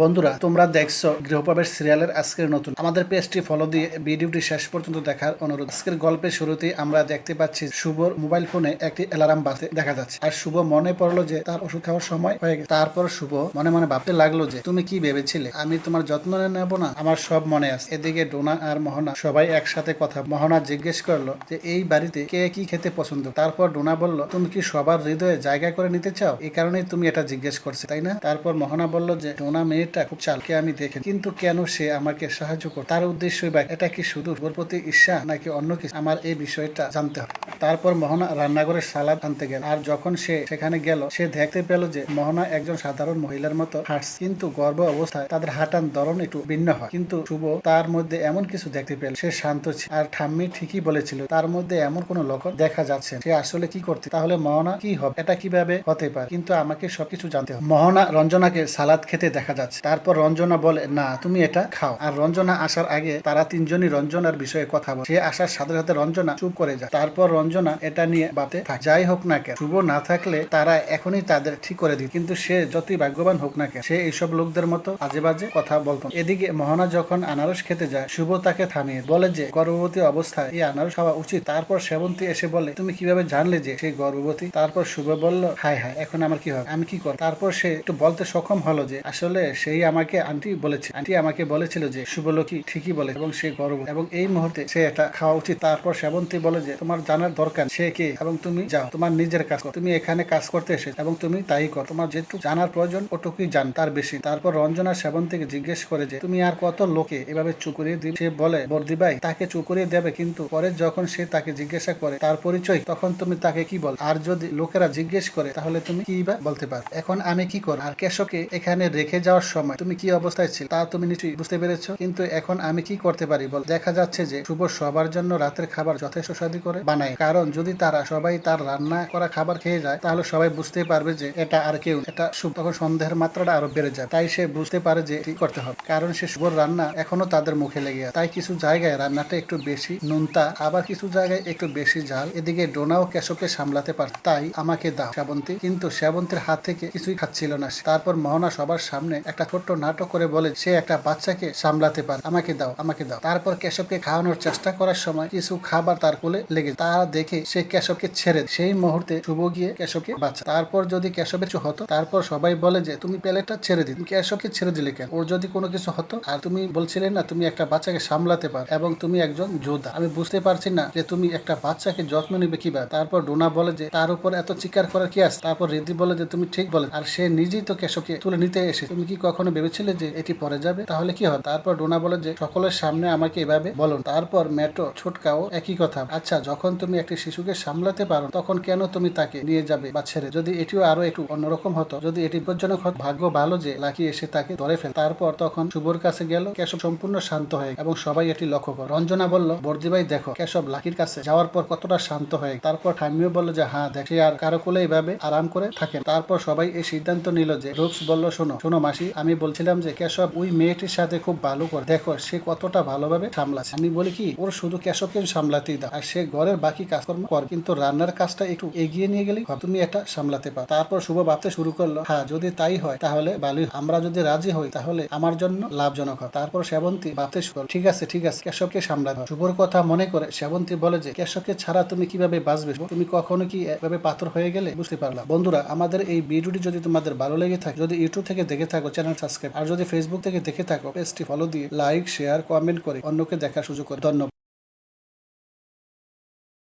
বন্ধুরা, তোমরা দেখছ গৃহপ্রবেশ সিরিয়ালের আজকের নতুন। আমাদের পেজটি ফলো দিয়ে ভিডিওটি শেষ পর্যন্ত দেখার অনুরোধ। আজকের গল্পের শুরুতেই আমরা দেখতে পাচ্ছি শুভর মোবাইল ফোনে একটি অ্যালার্ম বাজতে দেখা যাচ্ছে। আর শুভ মনে পড়ল যে তার ওষুধ খাওয়ার সময় হয়ে গেছে। তারপর শুভ মনে মনে ভাবতে লাগল যে, তুমি কি ভেবেছিলে? আমি তোমার যত্ন নেব না। আমার সব মনে আছে। এদিকে ডোনা আর মোহনা সবাই একসাথে কথা মোহনা জিজ্ঞেস করল যে, এই বাড়িতে কে কি খেতে পছন্দ? তারপর ডোনা বলল, তুমি কি সবার হৃদয়ে জায়গা করে নিতে চাও? এই কারণেই তুমি এটা জিজ্ঞেস করছ, তাই না? তারপর মোহনা বলল যে, ডোনা মেয়েটা খুব চালকে আমি দেখে কিন্তু কেন সে আমাকে সাহায্য করে তার উদ্দেশ্য বা এটা কি শুধু ওর প্রতি ঈর্ষা নাকি অন্য কিছু? আমার এই বিষয়টা জানতে হবে। তারপর মোহনা রান্নাঘরে সালাদ আনতে গেল। আর যখন সে সেখানে গেল, সে দেখতে পেল যে মোহনা একজন সাধারণ মহিলার মতো হাঁটছে। কিন্তু গর্ভ অবস্থায় তাদের হাঁটান ধরন একটু ভিন্ন হয়। কিন্তু শুভ তার মধ্যে এমন কিছু দেখতে পেল। সে শান্ত ছিল। আর ঠাম্মি ঠিকই বলেছিল, তার মধ্যে এমন কোনো লক্ষণ দেখা যাচ্ছে। সে আসলে কি করতে? তাহলে মোহনা কি হবে? এটা কীভাবে হতে পারে? কিন্তু আমাকে সবকিছু জানতে হবে। মোহনা রঞ্জনাকে সালাদ খেতে দেখা যাচ্ছে। তারপর রঞ্জনা বলে, না, তুমি এটা খাও। আর রঞ্জনা আসার আগে তারা তিনজনই রঞ্জনার বিষয়ে কথা বলে। সে আসার সাথে সাথে রঞ্জনা চুপ করে যায়। তারপর রঞ্জনা এটা নিয়ে বাতে থাকে, যাই হোক না কেন, শুভ না থাকলে তারা এখনই তাদের ঠিক করে দিত কিন্তু সে যতই ভাগ্যবান হোক না কেন, সে এইসব লোকদের মতো আজে বাজে কথা বলতো এদিকে মোহনা যখন আনারস খেতে যায়, শুভ তাকে থামিয়ে বলে যে, গর্ভবতী অবস্থায় এই আনারস খাওয়া উচিত। তারপর সেবন্তী এসে বলে, তুমি কীভাবে জানলে যে সেই গর্ভবতী? তারপর শুভ বলল, হায় হায়, এখন আমার কি হবে? আমি কি করব? তারপর সে একটু বলতে সক্ষম হলো যে, আসলে সেই আমাকে আন্টি বলেছে। আন্টি আমাকে বলেছিল যে শুভলকি ঠিকই বলে এবং সে গর্ব। এবং এই মুহূর্তে সে এটা খাওয়া উচিত। তারপর সেবন্তী বলে যে, তোমার জানার দরকার সে কে? এবং তুমি যাও। তোমার নিজের কাজ করো। তুমি এখানে কাজ করতে এসে এবং তুমি তাই কর। তোমার যেটুকু জানার প্রয়োজন, ওটুকুই জান, তার বেশি। তারপর রঞ্জনা সেবন্তীকে জিজ্ঞেস করে যে, তুমি আর কত লোকে এভাবে চুকুরিয়ে দিবে? সে বলে, বর্দি ভাই, তাকে চুকুরিয়ে দেবে কিন্তু পরে যখন সে তাকে জিজ্ঞাসা করে, তার পরিচয়, তখন তুমি তাকে কি বল? আর যদি লোকেরা জিজ্ঞেস করে, তাহলে তুমি কি বা বলতে পারো? এখন আমি কি কর আর কেশকে এখানে রেখে যাওয়ার সময়। তুমি কি অবস্থায় ছিল? তা তুমি নিশ্চয়ই বুঝতে পেরেছ। কিন্তু এখন আমি কি করতে পারি বল? দেখা যাচ্ছে যে শুভ সবার জন্য রাতের খাবার যথেষ্ট স্বাদী করে বানায়। কারণ যদি তারা সবাই তার রান্না করা খাবার খেয়ে যায়, তাহলে সবাই বুঝতে পারবে যে এটা আর কেউ এটা শুভ। তখন সন্দেহের মাত্রাটা আরও বেড়ে যায়। তাই সে বুঝতে পারে যে কি করতে হবে। কারণ সে শুভর রান্না এখনও তাদের মুখে লেগে আছে। তাই কিছু জায়গায় রান্নাটা একটু বেশি নুনতা, আবার কিছু জায়গায় একটু বেশি ঝাল। এদিকে ডোনাও কেশবকে সামলাতে পারত। তাই আমাকে দাও, শ্রাবন্তী। কিন্তু শ্রাবন্তীর হাত থেকে কিছুই খাচ্ছিল না তারপর মোহনা সবার সামনে একটা ছোট্ট নাটক করে বলে, সে একটা বাচ্চাকে সামলাতে পারে। আমাকে দাও আমাকে দাও। তারপর কেশবকে খাওয়ানোর চেষ্টা করার সময় কিছু খাবার তার কোলে লেগে তা দেখে সে কেশবকে ছেড়ে সেই মুহূর্তে শুভ গিয়ে কেশবকে বাচ্চা তারপর যদি কেশবের কিছু হতো, তারপর সবাই বলে যে, তুমি প্লেটটা ছেড়ে দিন কেশবকে ছেড়ে দিলে কেন? ওর যদি কোনো কিছু হতো, আর তুমি বলছিলে না, তুমি একটা বাচ্চাকে সামলাতে পারো এবং তুমি একজন যোদ্ধা। আমি বুঝতে পারছি না যে তুমি একটা বাচ্চাকে যত্ন নিবে কীভাবে। তারপর ডোনা বলে যে, তার উপর এত চিকার করার কি আছে? তারপর রিদ্ধি বলে যে, তুমি ঠিক বলে আর সে নিজেই তো কেশবকে তুলে নিতে এসে তুমি কি কখনো ভেবেছিলে যে এটি পরে যাবে? তাহলে কি হবে? তারপর ডোনা বলে যে, সকলের সামনে আমাকে এভাবে বলুন। তারপর মেটো ছোটকাও একই কথা আচ্ছা যখন তুমি একটি শিশুকে সামলাতে পারো, তখন কেন তুমি তাকে নিয়ে যাবে বা ছেড়ে? যদি এটিও আরও একটু অন্যরকম হতো, যদি এটি বিপজ্জনক হতো, ভাগ্য ভালো যে, লাকি এসে তাকে ধরে ফেল। তারপর তখন শুভর কাছে গেল, কেশব সম্পূর্ণ শান্ত হয়ে, এবং সবাই এটি লক্ষ্য করে। রঞ্জনা বলল বর্দিভাই দেখো, কেশব লাকির কাছে যাওয়ার পর কতটা শান্ত হয়ে তারপর ঠাম্মিও বলল যে হ্যাঁ দেখ, আর কারও কোলে এভাবে আরাম করে থাকেন। তারপর সবাই এই সিদ্ধান্ত নিল যে, রূপস বলল, শোনো শোনো মাসি আমি বলছিলাম যে কেশব ওই মেয়েটির সাথে খুব ভালো করে দেখো, সে কতটা ভালোভাবে সামলাচ্ছে। আমি বলি কি, ওর শুধু কেশবকে সামলাতেই দাও। আর সে ঘরের বাকি কাজকর্ম কর। কিন্তু রান্নার কাজটা একটু এগিয়ে নিয়ে গেলে তুমি এটা সামলাতে পারো। তারপর শুভ ভাবতে শুরু করল হ্যাঁ যদি তাই হয়, তাহলে ভালোই আমরা যদি রাজি হই, তাহলে আমার জন্য লাভজনক হয় তারপর সেবন্তী ভাবতে শুরু ঠিক আছে ঠিক আছে, কেশবকে সামলাতে। শুভর কথা মনে করে সেবন্তী বলে যে, কেশবকে ছাড়া তুমি কীভাবে বাঁচবে? তুমি কখনো কি এভাবে পাথর হয়ে গেলে? বুঝতে পারলাম। বন্ধুরা, আমাদের এই ভিডিওটি যদি তোমাদের ভালো লেগে থাকে, যদি ইউটিউব থেকে দেখে থাকো চ্যানেল সাবস্ক্রাইব আর যদি ফেসবুক থেকে দেখে থাকো, পেজটি ফলো দিয়ে লাইক শেয়ার কমেন্ট করে অন্যকে দেখার সুযোগ করে। ধন্যবাদ।